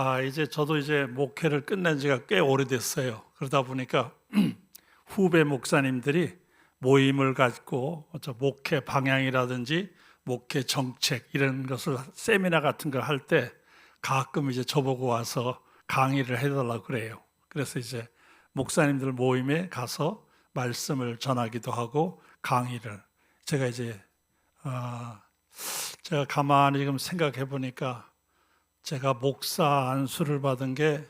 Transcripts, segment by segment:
아, 이제 저도 이제 목회를 끝낸 지가 꽤 오래됐어요. 그러다 보니까 후배 목사님들이 모임을 갖고 저 목회 방향이라든지 목회 정책 이런 것을 세미나 같은 걸 할 때 가끔 이제 저보고 와서 강의를 해달라고 그래요. 그래서 이제 목사님들 모임에 가서 말씀을 전하기도 하고 강의를 제가 이제 아, 제가 가만히 지금 생각해 보니까 제가 목사 안수를 받은 게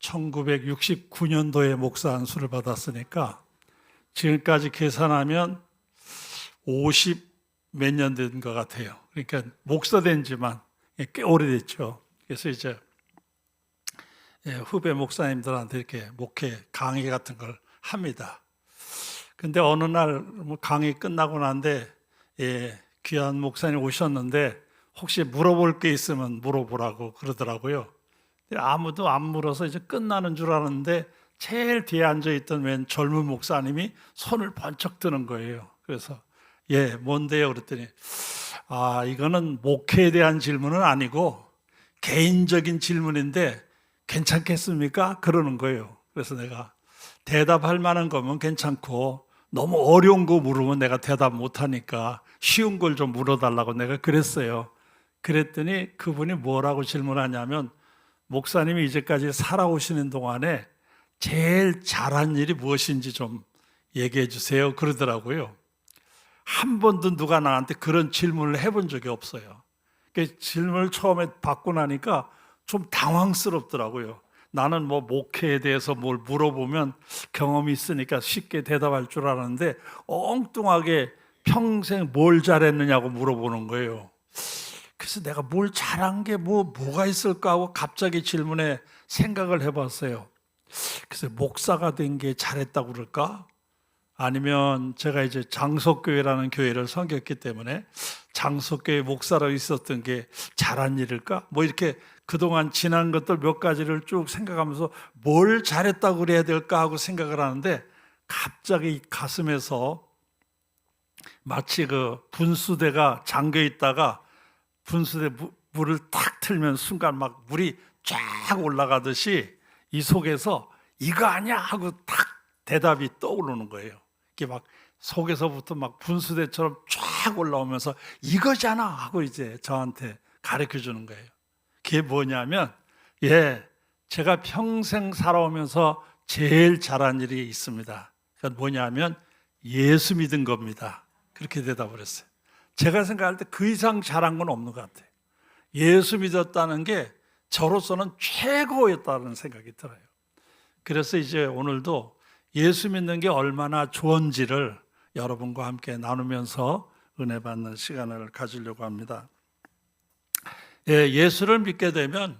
1969년도에 목사 안수를 받았으니까 지금까지 계산하면 50 몇 년 된 것 같아요. 그러니까 목사 된 지만 꽤 오래됐죠. 그래서 이제 예, 후배 목사님들한테 이렇게 목회 강의 같은 걸 합니다. 근데 어느 날뭐 강의 끝나고 난데 예, 귀한 목사님 오셨는데 혹시 물어볼 게 있으면 물어보라고 그러더라고요. 아무도 안 물어서 이제 끝나는 줄 알았는데 제일 뒤에 앉아 있던 웬 젊은 목사님이 손을 번쩍 드는 거예요. 그래서 예, 뭔데요? 그랬더니 아, 이거는 목회에 대한 질문은 아니고 개인적인 질문인데 괜찮겠습니까? 그러는 거예요. 그래서 내가 대답할 만한 거면 괜찮고 너무 어려운 거 물으면 내가 대답 못 하니까 쉬운 걸 좀 물어달라고 내가 그랬어요. 그랬더니 그분이 뭐라고 질문하냐면 목사님이 이제까지 살아오시는 동안에 제일 잘한 일이 무엇인지 좀 얘기해 주세요. 그러더라고요. 한 번도 누가 나한테 그런 질문을 해본 적이 없어요. 그 질문을 처음에 받고 나니까 좀 당황스럽더라고요. 나는 뭐 목회에 대해서 뭘 물어보면 경험이 있으니까 쉽게 대답할 줄 알았는데 엉뚱하게 평생 뭘 잘했느냐고 물어보는 거예요. 그래서 내가 뭘 잘한 게 뭐 뭐가 있을까 하고 갑자기 질문에 생각을 해봤어요. 그래서 목사가 된 게 잘했다고 그럴까? 아니면 제가 이제 장석교회라는 교회를 섬겼기 때문에 장석교회 목사로 있었던 게 잘한 일일까? 뭐 이렇게 그동안 지난 것들 몇 가지를 쭉 생각하면서 뭘 잘했다고 그래야 될까 하고 생각을 하는데 갑자기 가슴에서 마치 그 분수대가 잠겨 있다가 분수대 무- 물을 탁 틀면 순간 막 물이 쫙 올라가듯이 이 속에서 이거 아니야 하고 탁 대답이 떠오르는 거예요. 이게 막 속에서부터 막 분수대처럼 쫙 올라오면서 이거잖아 하고 이제 저한테 가르쳐 주는 거예요. 그게 뭐냐면 예, 제가 평생 살아오면서 제일 잘한 일이 있습니다. 그건 뭐냐면 예수 믿은 겁니다. 그렇게 대답을 했어요. 제가 생각할 때 그 이상 잘한 건 없는 것 같아요. 예수 믿었다는 게 저로서는 최고였다는 생각이 들어요. 그래서 이제 오늘도 예수 믿는 게 얼마나 좋은지를 여러분과 함께 나누면서 은혜 받는 시간을 가지려고 합니다. 예, 예수를 믿게 되면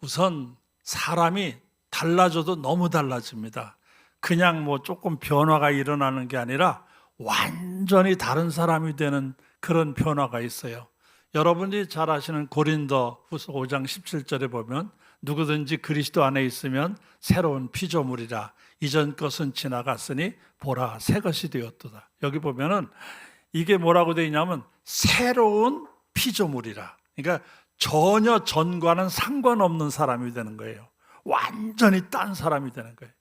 우선 사람이 달라져도 너무 달라집니다. 그냥 뭐 조금 변화가 일어나는 게 아니라 완전히 다른 사람이 되는 그런 변화가 있어요. 여러분이 잘 아시는 고린도 후서 5장 17절에 보면 누구든지 그리스도 안에 있으면 새로운 피조물이라 이전 것은 지나갔으니 보라 새 것이 되었도다. 여기 보면은 이게 뭐라고 되어 있냐면 새로운 피조물이라. 그러니까 전혀 전과는 상관없는 사람이 되는 거예요. 완전히 딴 사람이 되는 거예요.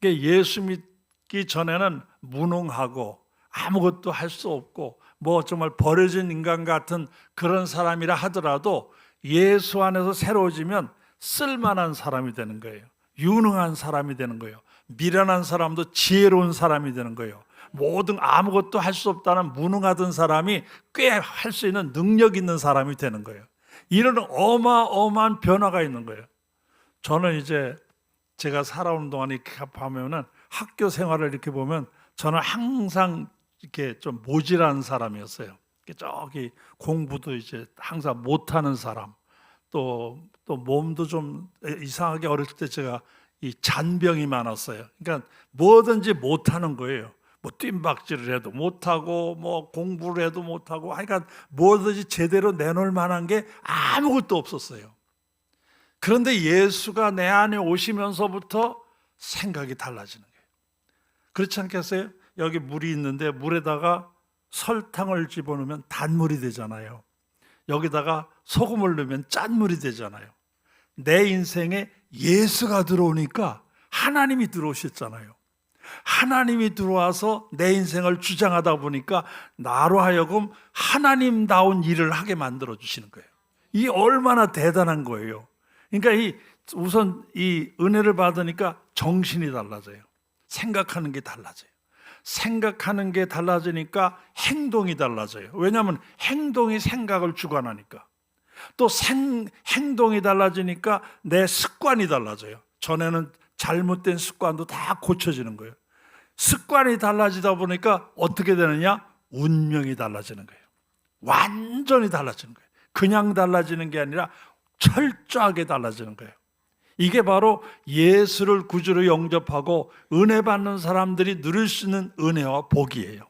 그러니까 예수 믿기 전에는 무능하고 아무것도 할 수 없고 뭐 정말 버려진 인간 같은 그런 사람이라 하더라도 예수 안에서 새로워지면 쓸만한 사람이 되는 거예요. 유능한 사람이 되는 거예요. 미련한 사람도 지혜로운 사람이 되는 거예요. 모든 아무것도 할 수 없다는 무능하던 사람이 꽤 할 수 있는 능력 있는 사람이 되는 거예요. 이런 어마어마한 변화가 있는 거예요. 저는 이제 제가 살아오는 동안 이렇게 보면은 학교 생활을 이렇게 보면 저는 항상 이렇게 좀 모질한 사람이었어요. 저기 공부도 이제 항상 못하는 사람, 또 또 몸도 좀 이상하게 어렸을 때 제가 이 잔병이 많았어요. 그러니까 뭐든지 못하는 거예요. 뭐 뜀박질을 해도 못하고 뭐 공부를 해도 못하고 하여간 뭐든지 제대로 내놓을 만한 게 아무것도 없었어요. 그런데 예수가 내 안에 오시면서부터 생각이 달라지는 거예요. 그렇지 않겠어요? 여기 물이 있는데 물에다가 설탕을 집어넣으면 단물이 되잖아요. 여기다가 소금을 넣으면 짠물이 되잖아요. 내 인생에 예수가 들어오니까 하나님이 들어오셨잖아요. 하나님이 들어와서 내 인생을 주장하다 보니까 나로 하여금 하나님다운 일을 하게 만들어 주시는 거예요. 이 얼마나 대단한 거예요. 그러니까 이 우선 이 은혜를 받으니까 정신이 달라져요. 생각하는 게 달라져요. 생각하는 게 달라지니까 행동이 달라져요. 왜냐하면 행동이 생각을 주관하니까. 또 생, 행동이 달라지니까 내 습관이 달라져요. 전에는 잘못된 습관도 다 고쳐지는 거예요. 습관이 달라지다 보니까 어떻게 되느냐? 운명이 달라지는 거예요. 완전히 달라지는 거예요. 그냥 달라지는 게 아니라 철저하게 달라지는 거예요. 이게 바로 예수를 구주로 영접하고 은혜 받는 사람들이 누릴 수 있는 은혜와 복이에요.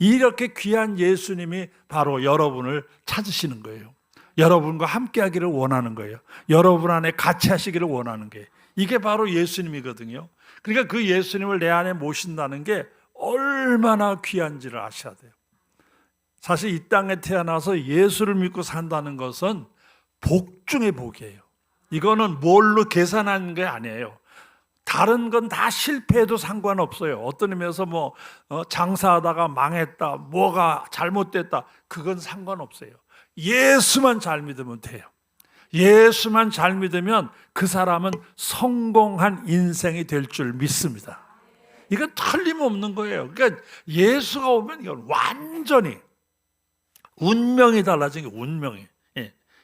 이렇게 귀한 예수님이 바로 여러분을 찾으시는 거예요. 여러분과 함께 하기를 원하는 거예요. 여러분 안에 같이 하시기를 원하는 게 이게 바로 예수님이거든요. 그러니까 그 예수님을 내 안에 모신다는 게 얼마나 귀한지를 아셔야 돼요. 사실 이 땅에 태어나서 예수를 믿고 산다는 것은 복 중의 복이에요. 이거는 뭘로 계산하는 게 아니에요. 다른 건 다 실패해도 상관없어요. 어떤 의미에서 뭐 어, 장사하다가 망했다, 뭐가 잘못됐다, 그건 상관없어요. 예수만 잘 믿으면 돼요. 예수만 잘 믿으면 그 사람은 성공한 인생이 될 줄 믿습니다. 이건 틀림없는 거예요. 그러니까 예수가 오면 이건 완전히 운명이 달라진 게 운명이.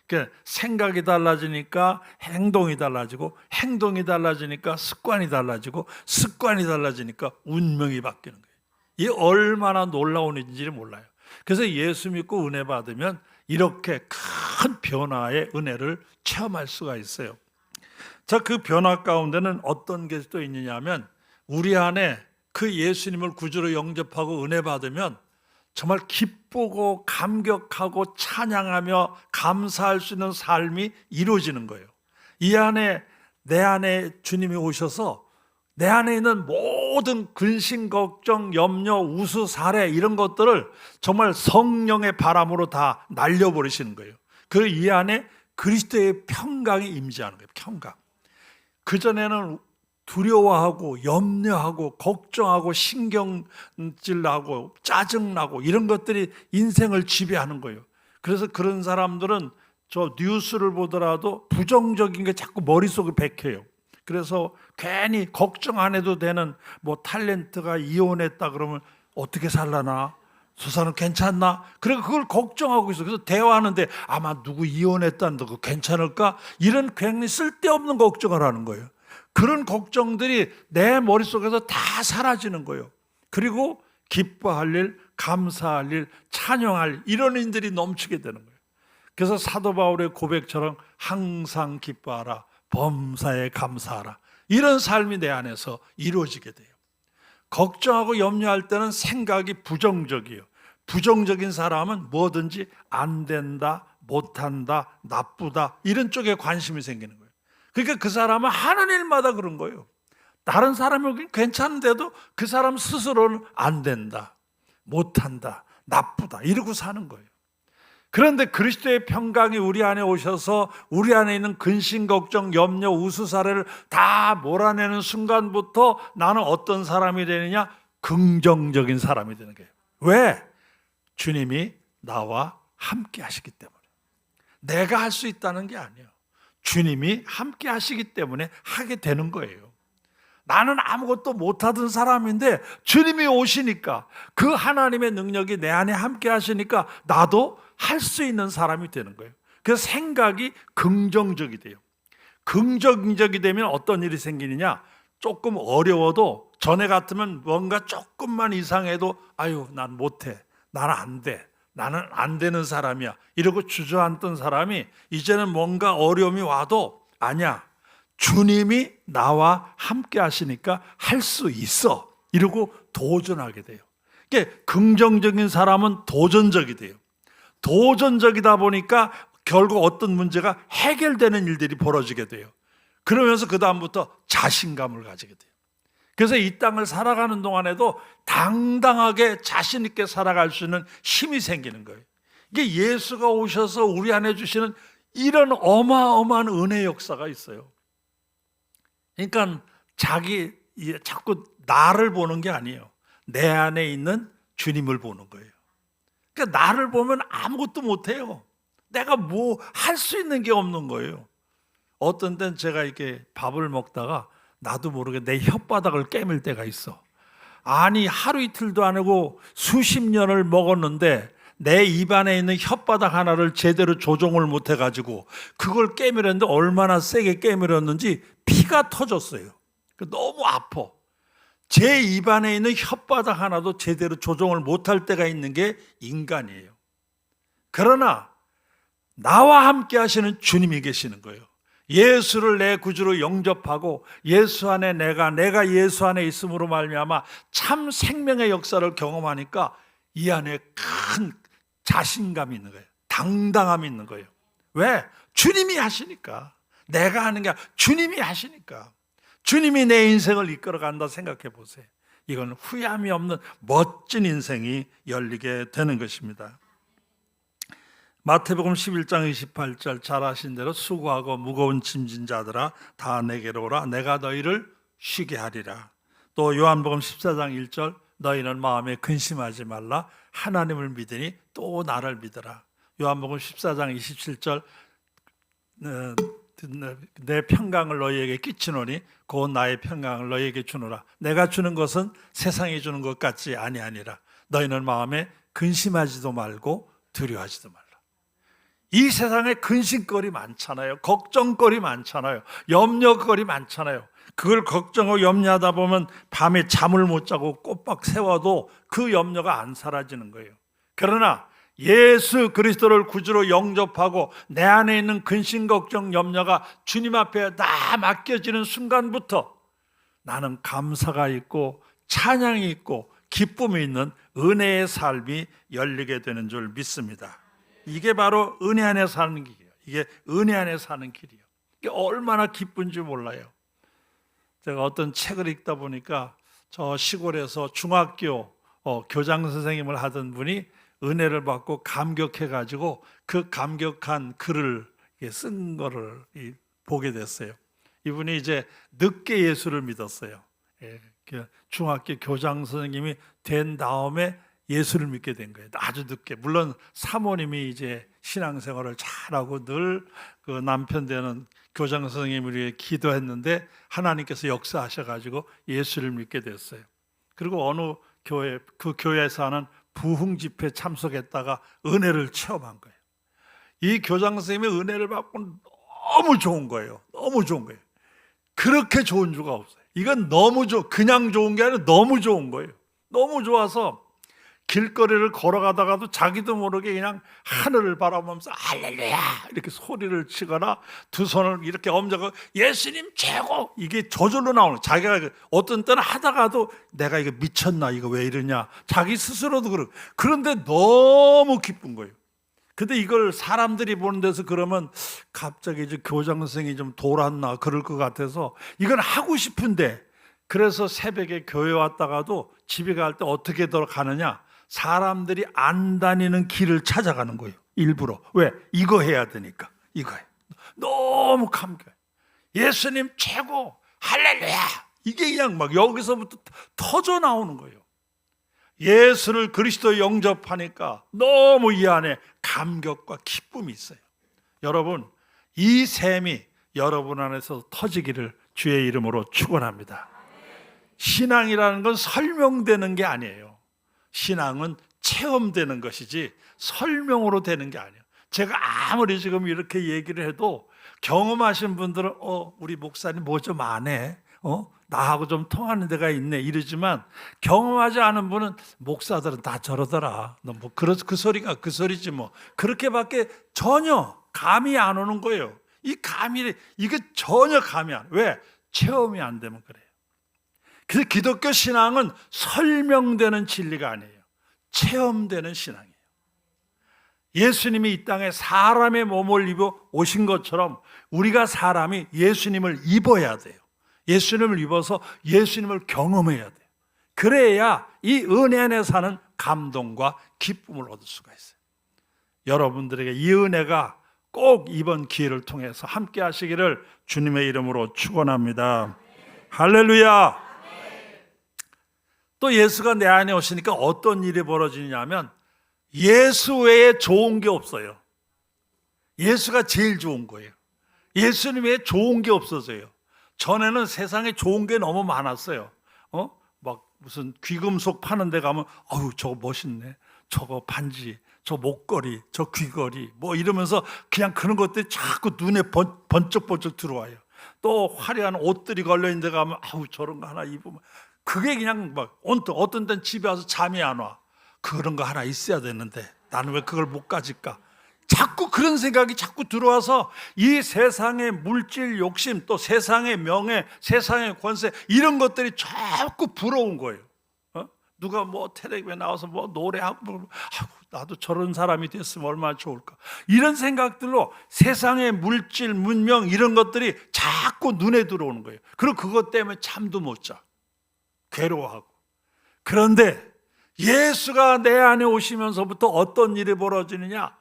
예. 그러니까 생각이 달라지니까 행동이 달라지고 행동이 달라지니까 습관이 달라지고 습관이 달라지니까 운명이 바뀌는 거예요. 이게 얼마나 놀라운 일인지를 몰라요. 그래서 예수 믿고 은혜 받으면 이렇게 큰 변화의 은혜를 체험할 수가 있어요. 자, 그 변화 가운데는 어떤 게 또 있느냐 하면 우리 안에 그 예수님을 구주로 영접하고 은혜 받으면 정말 기쁘고 감격하고 찬양하며 감사할 수 있는 삶이 이루어지는 거예요. 이 안에 내 안에 주님이 오셔서 내 안에 있는 모든 근심, 걱정, 염려, 우수, 사례 이런 것들을 정말 성령의 바람으로 다 날려버리시는 거예요. 그 이 안에 그리스도의 평강이 임재하는 거예요. 평강. 그 전에는 두려워하고 염려하고 걱정하고 신경질나고 짜증나고 이런 것들이 인생을 지배하는 거예요. 그래서 그런 사람들은 저 뉴스를 보더라도 부정적인 게 자꾸 머릿속에 bek혀요. 그래서 괜히 걱정 안 해도 되는 뭐 탤런트가 이혼했다 그러면 어떻게 살라나? 저 사람 괜찮나? 그래 그걸 걱정하고 있어. 그래서 대화하는데 아마 누구 이혼했다는데 그 괜찮을까? 이런 괜히 쓸데없는 걱정을 하는 거예요. 그런 걱정들이 내 머릿속에서 다 사라지는 거예요. 그리고 기뻐할 일, 감사할 일, 찬양할 일, 이런 일들이 넘치게 되는 거예요. 그래서 사도 바울의 고백처럼 항상 기뻐하라, 범사에 감사하라. 이런 삶이 내 안에서 이루어지게 돼요. 걱정하고 염려할 때는 생각이 부정적이에요. 부정적인 사람은 뭐든지 안 된다, 못한다, 나쁘다 이런 쪽에 관심이 생기는 거예요. 그러니까 그 사람은 하는 일마다 그런 거예요. 다른 사람이 괜찮은데도 그 사람 스스로는 안 된다, 못한다, 나쁘다 이러고 사는 거예요. 그런데 그리스도의 평강이 우리 안에 오셔서 우리 안에 있는 근심, 걱정, 염려, 우수사례를 다 몰아내는 순간부터 나는 어떤 사람이 되느냐? 긍정적인 사람이 되는 거예요. 왜? 주님이 나와 함께 하시기 때문에. 내가 할 수 있다는 게 아니에요. 주님이 함께 하시기 때문에 하게 되는 거예요. 나는 아무것도 못하던 사람인데 주님이 오시니까 그 하나님의 능력이 내 안에 함께 하시니까 나도 할 수 있는 사람이 되는 거예요. 그 생각이 긍정적이 돼요. 긍정적이 되면 어떤 일이 생기느냐? 조금 어려워도 전에 같으면 뭔가 조금만 이상해도 아유 난 못해 나는 안 돼. 나는 안 되는 사람이야. 이러고 주저앉던 사람이 이제는 뭔가 어려움이 와도 아니야. 주님이 나와 함께 하시니까 할 수 있어. 이러고 도전하게 돼요. 이게 긍정적인 사람은 도전적이 돼요. 도전적이다 보니까 결국 어떤 문제가 해결되는 일들이 벌어지게 돼요. 그러면서 그다음부터 자신감을 가지게 돼요. 그래서 이 땅을 살아가는 동안에도 당당하게 자신 있게 살아갈 수 있는 힘이 생기는 거예요. 이게 예수가 오셔서 우리 안에 주시는 이런 어마어마한 은혜 역사가 있어요. 그러니까 자기 이- 자꾸 나를 보는 게 아니에요. 내 안에 있는 주님을 보는 거예요. 그러니까 나를 보면 아무것도 못 해요. 내가 뭐 할 수 있는 게 없는 거예요. 어떤 땐 제가 이렇게 밥을 먹다가 나도 모르게 내 혓바닥을 깨물 때가 있어. 아니 하루 이틀도 안 하고 수십 년을 먹었는데 내 입안에 있는 혓바닥 하나를 제대로 조종을 못 해가지고 그걸 깨물었는데 얼마나 세게 깨물었는지 피가 터졌어요. 그 너무 아파. 제 입안에 있는 혓바닥 하나도 제대로 조종을 못할 때가 있는 게 인간이에요. 그러나 나와 함께 하시는 주님이 계시는 거예요. 예수를 내 구주로 영접하고 예수 안에 내가 내가 예수 안에 있음으로 말미암아 참 생명의 역사를 경험하니까 이 안에 큰 자신감이 있는 거예요. 당당함이 있는 거예요. 왜? 주님이 하시니까. 내가 하는 게 주님이 하시니까. 주님이 내 인생을 이끌어 간다 생각해 보세요. 이건 후회함이 없는 멋진 인생이 열리게 되는 것입니다. 마태복음 11장 28절 잘 아신 대로 수고하고 무거운 짐진 자들아 다 내게로 오라 내가 너희를 쉬게 하리라. 또 요한복음 14장 1절 너희는 마음에 근심하지 말라 하나님을 믿으니 또 나를 믿으라. 요한복음 14장 27절 어, 내 평강을 너희에게 끼치노니 곧 나의 평강을 너희에게 주노라. 내가 주는 것은 세상이 주는 것 같지 아니하니라. 너희는 마음에 근심하지도 말고 두려워하지도 말라. 이 세상에 근심거리 많잖아요. 걱정거리 많잖아요. 염려거리 많잖아요. 그걸 걱정하고 염려하다 보면 밤에 잠을 못 자고 꼬박 세워도 그 염려가 안 사라지는 거예요. 그러나 예수 그리스도를 구주로 영접하고 내 안에 있는 근심 걱정 염려가 주님 앞에 다 맡겨지는 순간부터 나는 감사가 있고 찬양이 있고 기쁨이 있는 은혜의 삶이 열리게 되는 줄 믿습니다. 이게 바로 은혜 안에 사는 길이에요. 이게 은혜 안에 사는 길이에요. 이게 얼마나 기쁜지 몰라요. 제가 어떤 책을 읽다 보니까 저 시골에서 중학교 어, 교장 선생님을 하던 분이 은혜를 받고 감격해 가지고 그 감격한 글을 쓴 거를 이- 보게 됐어요. 이분이 이제 늦게 예수를 믿었어요. 예, 그 중학교 교장 선생님이 된 다음에 예수를 믿게 된 거예요. 아주 늦게. 물론 사모님이 이제 신앙생활을 잘하고 늘 그 남편 되는 교장 선생님을 위해 기도했는데 하나님께서 역사하셔가지고 예수를 믿게 됐어요. 그리고 어느 교회 그 교회에서 하는 부흥 집회 참석했다가 은혜를 체험한 거예요. 이 교장 선생님의 은혜를 받고 너무 좋은 거예요. 너무 좋은 거예요. 그렇게 좋은 주가 없어요. 이건 너무 좋, 그냥 좋은 게 아니라 너무 좋은 거예요. 너무 좋아서 길거리를 걸어가다가도 자기도 모르게 그냥 하늘을 바라보면서 할렐루야! 이렇게 소리를 치거나 두 손을 이렇게 엄지고 예수님 최고! 이게 저절로 나오는. 자기가 그 어떤 때는 하다가도 내가 이거 미쳤나? 이거 왜 이러냐? 자기 스스로도 그러 그런데 너무 기쁜 거예요. 근데 이걸 사람들이 보는 데서 그러면 갑자기 이제 교장 선생이 좀 돌았나? 그럴 것 같아서 이건 하고 싶은데 그래서 새벽에 교회 왔다가도 집에 갈 때 어떻게 들어가느냐 사람들이 안 다니는 길을 찾아가는 거예요. 일부러. 왜? 이거 해야 되니까. 이거 해. 너무 감격. 예수님 최고. 할렐루야. 이게 그냥 막 여기서부터 터져 나오는 거예요. 예수를 그리스도 영접하니까 너무 이 안에 감격과 기쁨이 있어요. 여러분, 이 셈이 여러분 안에서 터지기를 주의 이름으로 축원합니다. 신앙이라는 건 설명되는 게 아니에요. 신앙은 체험되는 것이지 설명으로 되는 게 아니에요. 제가 아무리 지금 이렇게 얘기를 해도 경험하신 분들은 어 우리 목사님 뭐 좀 안 해. 어 나하고 좀 통하는 데가 있네 이러지만 경험하지 않은 분은 목사들은 다 저러더라. 너뭐 그그 그 소리가 그 소리지 뭐 그렇게밖에 전혀 감이 안 오는 거예요. 이 감이 이게 전혀 감이 안 왜? 체험이 안 되면 그래요. 그래서 기독교 신앙은 설명되는 진리가 아니에요. 체험되는 신앙이에요. 예수님이 이 땅에 사람의 몸을 입어 오신 것처럼 우리가 사람이 예수님을 입어야 돼요. 예수님을 입어서 예수님을 경험해야 돼요. 그래야 이 은혜 안에 사는 감동과 기쁨을 얻을 수가 있어요. 여러분들에게 이 은혜가 꼭 이번 기회를 통해서 함께 하시기를 주님의 이름으로 축원합니다. 할렐루야. 또 예수가 내 안에 오시니까 어떤 일이 벌어지냐면 예수 외에 좋은 게 없어요. 예수가 제일 좋은 거예요. 예수님 외에 좋은 게 없어져요. 전에는 세상에 좋은 게 너무 많았어요. 어? 막 무슨 귀금속 파는 데 가면 어우 저거 멋있네. 저거 반지, 저 목걸이, 저 귀걸이 뭐 이러면서 그냥 그런 것들이 자꾸 눈에 번, 번쩍번쩍 들어와요. 또 화려한 옷들이 걸려 있는 데 가면 아우 저런 거 하나 입으면 그게 그냥 막 온통 어떤 때는 집에 와서 잠이 안 와. 그런 거 하나 있어야 되는데 나는 왜 그걸 못 가질까? 자꾸 그런 생각이 자꾸 들어와서 이 세상의 물질 욕심 또 세상의 명예, 세상의 권세 이런 것들이 자꾸 부러운 거예요. 어? 누가 뭐 텔레비에 나와서 뭐 노래하고 나도 저런 사람이 됐으면 얼마나 좋을까. 이런 생각들로 세상의 물질, 문명 이런 것들이 자꾸 눈에 들어오는 거예요. 그리고 그것 때문에 잠도 못 자. 괴로워하고. 그런데 예수가 내 안에 오시면서부터 어떤 일이 벌어지느냐?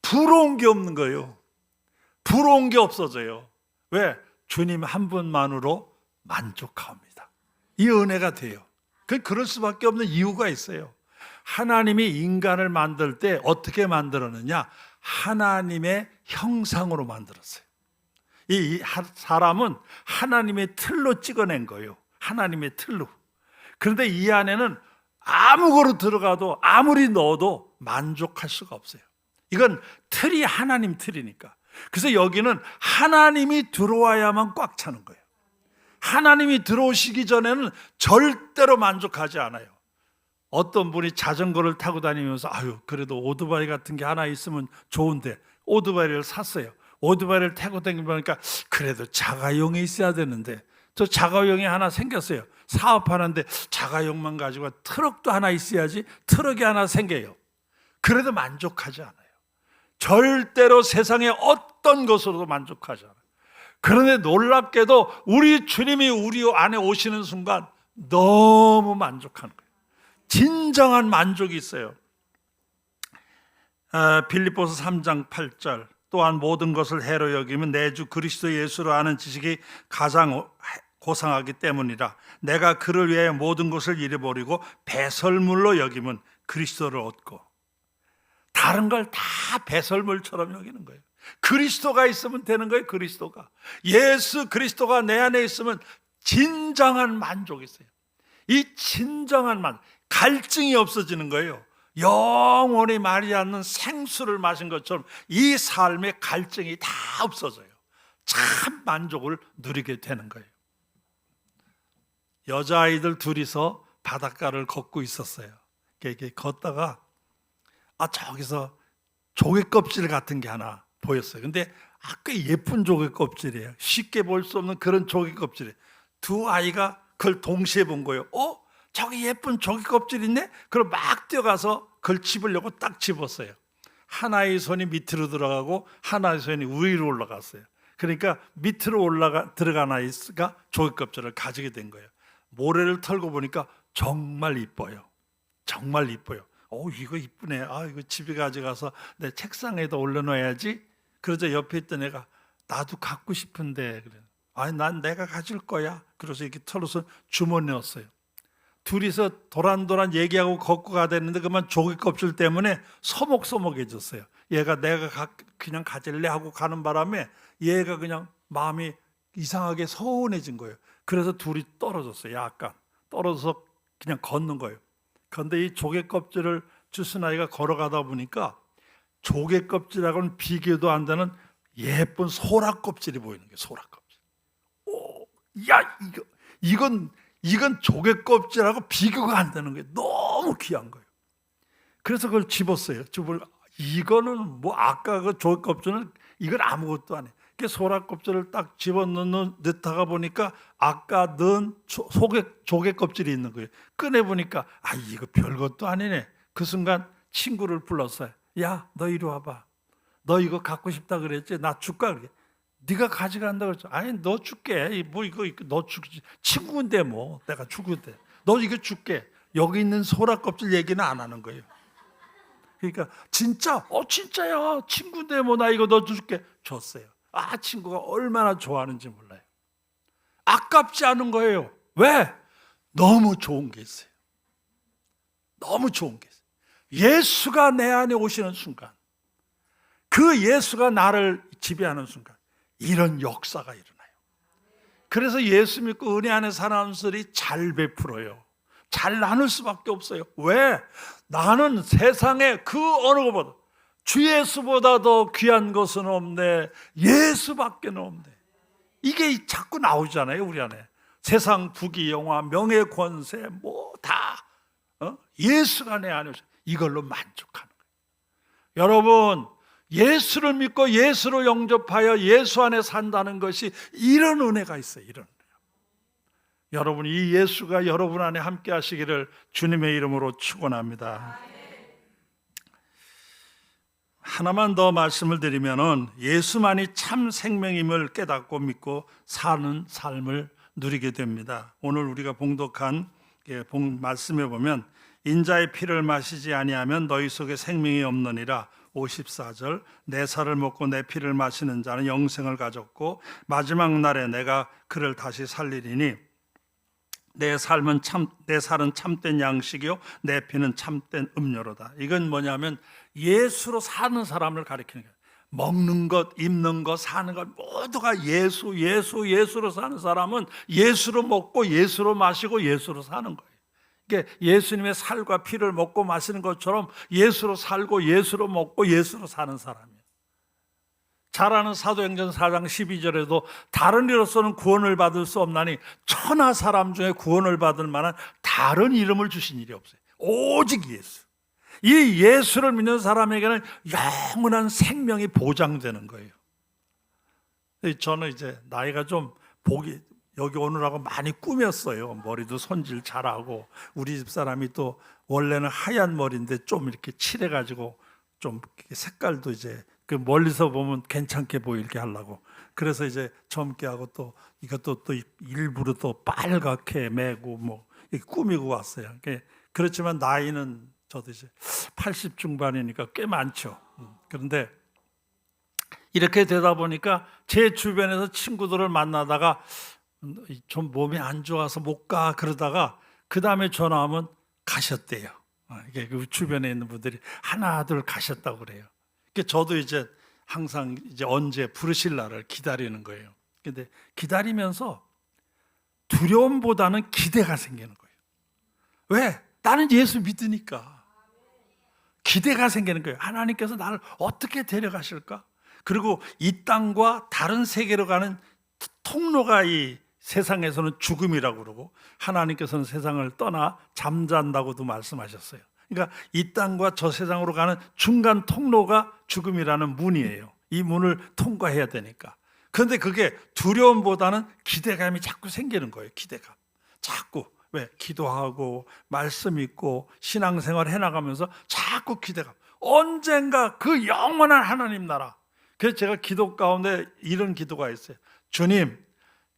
부러운 게 없는 거예요. 부러운 게 없어져요. 왜? 주님 한 분만으로 만족합니다. 이 은혜가 돼요. 그 그럴 수밖에 없는 이유가 있어요. 하나님이 인간을 만들 때 어떻게 만들었느냐? 하나님의 형상으로 만들었어요. 이 하- 사람은 하나님의 틀로 찍어낸 거예요. 하나님의 틀로. 그런데 이 안에는 아무거로 들어가도 아무리 넣어도 만족할 수가 없어요. 이건 틀이 하나님 틀이니까. 그래서 여기는 하나님이 들어와야만 꽉 차는 거예요. 하나님이 들어오시기 전에는 절대로 만족하지 않아요. 어떤 분이 자전거를 타고 다니면서 아유 그래도 오토바이 같은 게 하나 있으면 좋은데 오토바이를 샀어요. 오토바이를 타고 다니니까 그래도 자가용이 있어야 되는데 저 자가용이 하나 생겼어요. 사업하는데 자가용만 가지고 트럭도 하나 있어야지 트럭이 하나 생겨요. 그래도 만족하지 않아요. 절대로 세상의 어떤 것으로도 만족하지 않아요. 그런데 놀랍게도 우리 주님이 우리 안에 오시는 순간 너무 만족하는 거예요. 진정한 만족이 있어요. 아, 빌립보서 3장 8절 또한 모든 것을 해로 여기면 내 주 그리스도 예수로 아는 지식이 가장 고상하기 때문이라 내가 그를 위해 모든 것을 잃어버리고 배설물로 여기면 그리스도를 얻고 다른 걸 다 배설물처럼 여기는 거예요. 그리스도가 있으면 되는 거예요. 그리스도가 예수 그리스도가 내 안에 있으면 진정한 만족이 있어요. 이 진정한 만 갈증이 없어지는 거예요. 영원히 말이 않는 생수를 마신 것처럼 이 삶의 갈증이 다 없어져요. 참 만족을 누리게 되는 거예요. 여자아이들 둘이서 바닷가를 걷고 있었어요. 이렇게 걷다가 아 저기서 조개 껍질 같은 게 하나 보였어요. 근데 아까 예쁜 조개 껍질이에요. 쉽게 볼 수 없는 그런 조개 껍질이에요. 두 아이가 그걸 동시에 본 거예요. 어? 저기 예쁜 조개 껍질 있네? 그럼 막 뛰어가서 그걸 집으려고 딱 집었어요. 하나의 손이 밑으로 들어가고 하나의 손이 위로 올라갔어요. 그러니까 밑으로 올라가 들어간 아이가 조개 껍질을 가지게 된 거예요. 모래를 털고 보니까 정말 이뻐요. 정말 이뻐요. 어 이거 이쁘네. 아 이거 집에 가져가서 내 책상에다 올려놔야지. 그러자 옆에 있던 애가 나도 갖고 싶은데 그래. 아니 난 내가 가질 거야. 그래서 이렇게 털어서 주머니에 넣었어요. 둘이서 도란도란 얘기하고 걷고 가야되는데 그만 조개 껍질 때문에 서먹서먹해졌어요. 얘가 내가 가- 그냥 가질래 하고 가는 바람에 얘가 그냥 마음이 이상하게 서운해진 거예요. 그래서 둘이 떨어졌어요. 약간 떨어져서 그냥 걷는 거예요. 그런데 이 조개 껍질을 주스 아이가 걸어가다 보니까 조개 껍질하고는 비교도 안 되는 예쁜 소라 껍질이 보이는 거예요. 소라 껍질. 오, 야 이거 이건 이건 조개 껍질하고 비교가 안 되는 거예요. 너무 귀한 거예요. 그래서 그걸 집었어요. 집을 이거는 뭐 아까 그 조개 껍질은 이건 아무것도 아니에요. 그 소라 껍질을 딱 집어넣는 넣다가 보니까 아까 넣은 조- 소개 조개 껍질이 있는 거예요. 꺼내 보니까 아 이거 별것도 아니네. 그 순간 친구를 불렀어요. 야 너 이리 와봐. 너 이거 갖고 싶다 그랬지? 나 줄까 그래. 네가 가져간다 그랬죠. 아니 너 줄게. 이뭐 이거 너 주지. 친구인데 뭐 내가 주는데 너 이거 줄게. 여기 있는 소라 껍질 얘기는 안 하는 거예요. 그러니까 진짜 어 진짜야 친구인데 뭐 나 이거 너 줄게 줬어요. 아 친구가 얼마나 좋아하는지 몰라요. 아깝지 않은 거예요. 왜? 너무 좋은 게 있어요. 너무 좋은 게 있어요. 예수가 내 안에 오시는 순간, 그 예수가 나를 지배하는 순간, 이런 역사가 일어나요. 그래서 예수 믿고 은혜 안에 사람들이 잘 베풀어요. 잘 나눌 수밖에 없어요. 왜? 나는 세상에 그 어느 것보다 주 예수보다 더 귀한 것은 없네. 예수밖에 없네. 이게 자꾸 나오잖아요, 우리 안에. 세상 부귀 영화, 명예 권세 뭐다 어? 예수가 내 안에. 이걸로 만족하는 거예요. 여러분, 예수를 믿고 예수로 영접하여 예수 안에 산다는 것이 이런 은혜가 있어요. 이런. 여러분 이 예수가 여러분 안에 함께 하시기를 주님의 이름으로 축원합니다. 하나만 더 말씀을 드리면은 예수만이 참 생명임을 깨닫고 믿고 사는 삶을 누리게 됩니다. 오늘 우리가 봉독한 예, 본 말씀에 보면 인자의 피를 마시지 아니하면 너희 속에 생명이 없느니라 54절 내 살을 먹고 내 피를 마시는 자는 영생을 가졌고 마지막 날에 내가 그를 다시 살리리니 내 삶은 참 내 살은 참된 양식이요 내 피는 참된 음료로다. 이건 뭐냐면 예수로 사는 사람을 가리키는 거예요. 먹는 것, 입는 것, 사는 것 모두가 예수, 예수, 예수로 사는 사람은 예수로 먹고 예수로 마시고 예수로 사는 거예요. 예수님의 살과 피를 먹고 마시는 것처럼 예수로 살고 예수로 먹고 예수로 사는 사람이에요. 잘 아는 사도행전 4장 12절에도 다른 이로서는 구원을 받을 수 없나니 천하 사람 중에 구원을 받을 만한 다른 이름을 주신 일이 없어요. 오직 예수. 이 예수를 믿는 사람에게는 영원한 생명이 보장되는 거예요. 저는 이제 나이가 좀 보기 여기 오느라고 많이 꾸몄어요. 머리도 손질 잘하고 우리 집 사람이 또 원래는 하얀 머리인데 좀 이렇게 칠해가지고 좀 색깔도 이제 그 멀리서 보면 괜찮게 보이게 하려고 그래서 이제 젊게 하고 또 이것도 또 일부러 또 빨갛게 매고 뭐 꾸미고 왔어요. 그게 그렇지만 나이는 저도 이제 80 중반이니까 꽤 많죠. 음, 그런데 이렇게 되다 보니까 제 주변에서 친구들을 만나다가 좀 몸이 안 좋아서 못 가 그러다가 그 다음에 전화하면 가셨대요. 어, 이게 그 주변에 있는 분들이 하나 둘 가셨다고 그래요. 그 저도 이제 항상 이제 언제 부르실 날을 기다리는 거예요. 근데 기다리면서 두려움보다는 기대가 생기는 거예요. 왜? 나는 예수 믿으니까. 기대가 생기는 거예요. 하나님께서 나를 어떻게 데려가실까? 그리고 이 땅과 다른 세계로 가는 통로가 이 세상에서는 죽음이라고 그러고 하나님께서는 세상을 떠나 잠잔다고도 말씀하셨어요. 그러니까 이 땅과 저 세상으로 가는 중간 통로가 죽음이라는 문이에요. 이 문을 통과해야 되니까. 그런데 그게 두려움보다는 기대감이 자꾸 생기는 거예요. 기대감. 자꾸 왜 기도하고 말씀 읽고 신앙생활 해나가면서 자꾸 기대감. 언젠가 그 영원한 하나님 나라. 그래서 제가 기도 가운데 이런 기도가 있어요. 주님,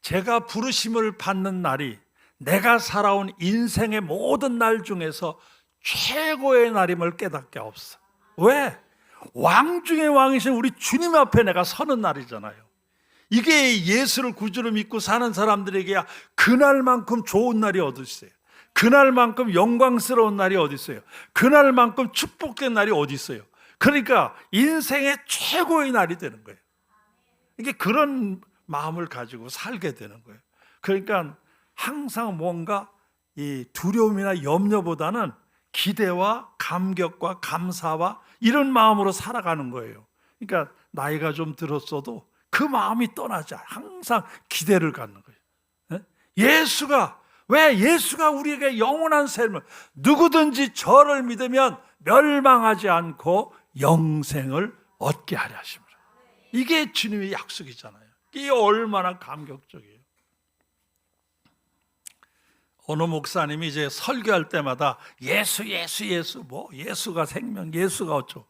제가 부르심을 받는 날이 내가 살아온 인생의 모든 날 중에서 최고의 날임을 깨닫게 없어. 왜? 왕 중의 왕이신 우리 주님 앞에 내가 서는 날이잖아요. 이게 예수를 구주로 믿고 사는 사람들에게야 그날만큼 좋은 날이 어디 있어요? 그날만큼 영광스러운 날이 어디 있어요? 그날만큼 축복된 날이 어디 있어요? 그러니까 인생의 최고의 날이 되는 거예요. 이게 그런 마음을 가지고 살게 되는 거예요. 그러니까 항상 뭔가 이 두려움이나 염려보다는 기대와 감격과 감사와 이런 마음으로 살아가는 거예요. 그러니까 나이가 좀 들었어도 그 마음이 않아요. 항상 기대를 갖는 거예요. 예수가 왜 예수가 우리에게 영원한 삶을 누구든지 저를 믿으면 멸망하지 않고 영생을 얻게 하려 하십니다. 이게 주님의 약속이잖아요. 이게 얼마나 감격적이에요. 어느 목사님이 이제 설교할 때마다 예수, 예수, 예수, 뭐 예수가 생명, 예수가 어쩌고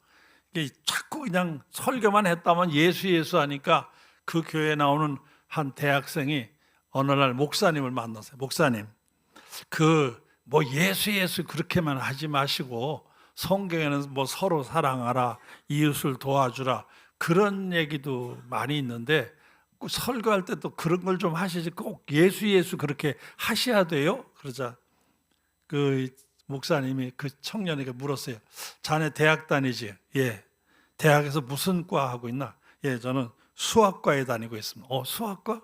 자꾸 그냥 설교만 했다면 예수, 예수 하니까 그 교회에 나오는 한 대학생이 어느 날 목사님을 만났어요. 목사님, 그 뭐 예수, 예수 그렇게만 하지 마시고 성경에는 뭐 서로 사랑하라, 이웃을 도와주라 그런 얘기도 많이 있는데 꼭 설교할 때 또 그런 걸 좀 하시지 꼭 예수 예수 그렇게 하셔야 돼요. 그러자 그 목사님이 그 청년에게 물었어요. 자네 대학 다니지? 예. 대학에서 무슨 과 하고 있나? 예, 저는 수학과에 다니고 있습니다. 어, 수학과?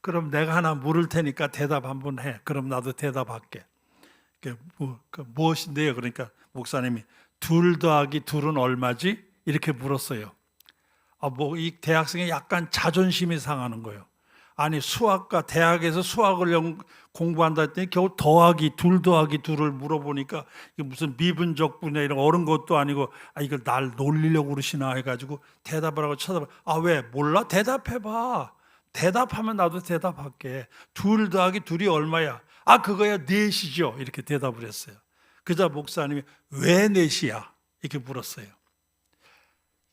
그럼 내가 하나 물을 테니까 대답 한번 해. 그럼 나도 대답할게. 그, 뭐, 그 무엇인데요? 그러니까 목사님이 둘 더하기 둘은 얼마지? 이렇게 물었어요. 아, 뭐 이 대학생이 약간 자존심이 상하는 거예요. 아니 수학과 대학에서 수학을 연- 공부한다 했더니 겨우 더하기 둘 더하기 둘을 물어보니까 이게 무슨 미분적 분야 이런 어른 것도 아니고 아 이걸 날 놀리려고 그러시나 해가지고 대답을 하고 쳐다봐. 아 왜? 몰라? 대답해봐. 대답하면 나도 대답할게. 둘 더하기 둘이 얼마야? 아 그거야. 넷이죠. 이렇게 대답을 했어요. 그자 목사님이 왜 넷이야? 이렇게 물었어요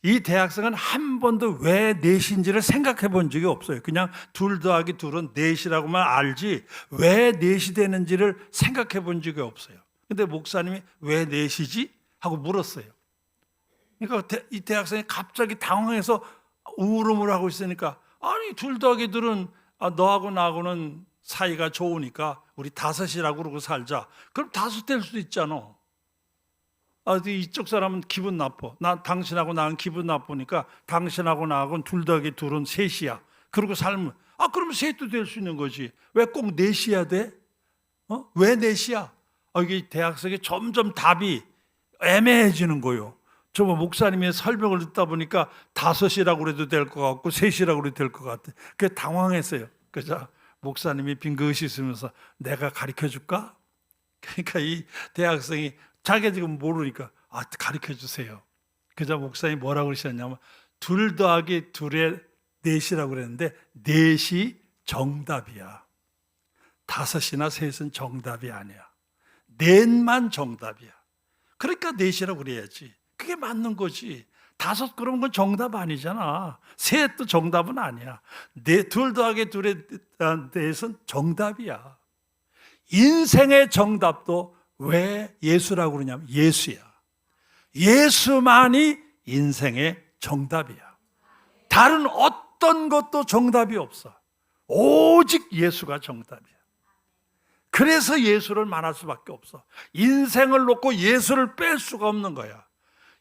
이 대학생은 한 번도 왜 넷인지를 생각해 본 적이 없어요. 그냥 둘 더하기 둘은 넷이라고만 알지 왜 넷이 되는지를 생각해 본 적이 없어요. 근데 목사님이 왜 넷이지? 하고 물었어요. 그러니까 대- 이 대학생이 갑자기 당황해서 우울음을 하고 있으니까 아니 둘 더하기 둘은 아, 너하고 나하고는 사이가 좋으니까 우리 다섯이라고 그러고 살자. 그럼 다섯 될 수도 있잖아. 아, 이쪽 사람은 기분 나빠. 나 당신하고 나는 기분 나쁘니까 당신하고 나하고는 둘 더하기 둘은 셋이야. 그러고 살면 아 그러면 셋도 될 수 있는 거지. 왜 꼭 넷이야 돼? 어? 왜 넷이야? 아, 이게 대학생이 점점 답이 애매해지는 거요. 저 목사님의 설명을 듣다 보니까 다섯이라고 그래도 될 것 같고 셋이라고 그래도 될 것 같아. 그 당황했어요. 그래서 목사님이 빙긋이 있으면서 내가 가르쳐 줄까? 그러니까 이 대학생이 자기가 지금 모르니까 아 가르쳐 주세요. 그자 목사님이 뭐라고 그러셨냐면 둘 더하기 둘의 넷이라고 그랬는데 넷이 정답이야. 다섯이나 셋은 정답이 아니야. 넷만 정답이야. 그러니까 넷이라고 그래야지. 그게 맞는 거지. 다섯 그런 건 정답 아니잖아. 셋도 정답은 아니야. 네, 둘 더하기 둘의 아, 넷은 정답이야. 인생의 정답도 왜 예수라고 그러냐면 예수야. 예수만이 인생의 정답이야. 다른 어떤 것도 정답이 없어. 오직 예수가 정답이야. 그래서 예수를 만날 수밖에 없어. 인생을 놓고 예수를 뺄 수가 없는 거야.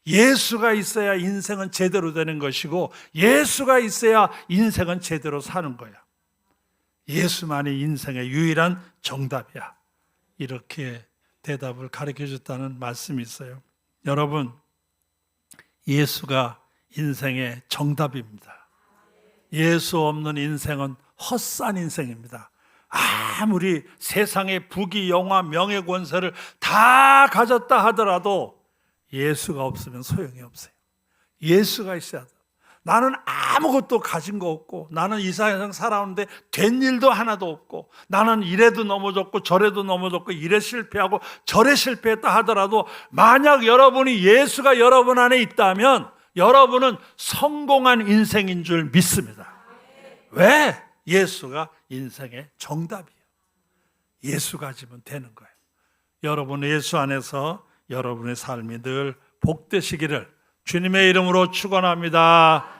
예수가 있어야 인생은 제대로 되는 것이고 예수가 있어야 인생은 제대로 사는 거야. 예수만이 인생의 유일한 정답이야. 이렇게 대답을 가르쳐 줬다는 말씀이 있어요. 여러분, 예수가 인생의 정답입니다. 예수 없는 인생은 헛산 인생입니다. 아무리 세상의 부귀, 영화, 명예, 권세를 다 가졌다 하더라도 예수가 없으면 소용이 없어요. 예수가 있어야 돼. 나는 아무것도 가진 거 없고 나는 이 세상 살아오는데 된 일도 하나도 없고 나는 이래도 넘어졌고 저래도 넘어졌고 이래 실패하고 저래 실패했다 하더라도 만약 여러분이 예수가 여러분 안에 있다면 여러분은 성공한 인생인 줄 믿습니다. 왜? 예수가 인생의 정답이에요. 예수 가지면 되는 거예요. 여러분 예수 안에서 여러분의 삶이 늘 복되시기를 주님의 이름으로 축원합니다.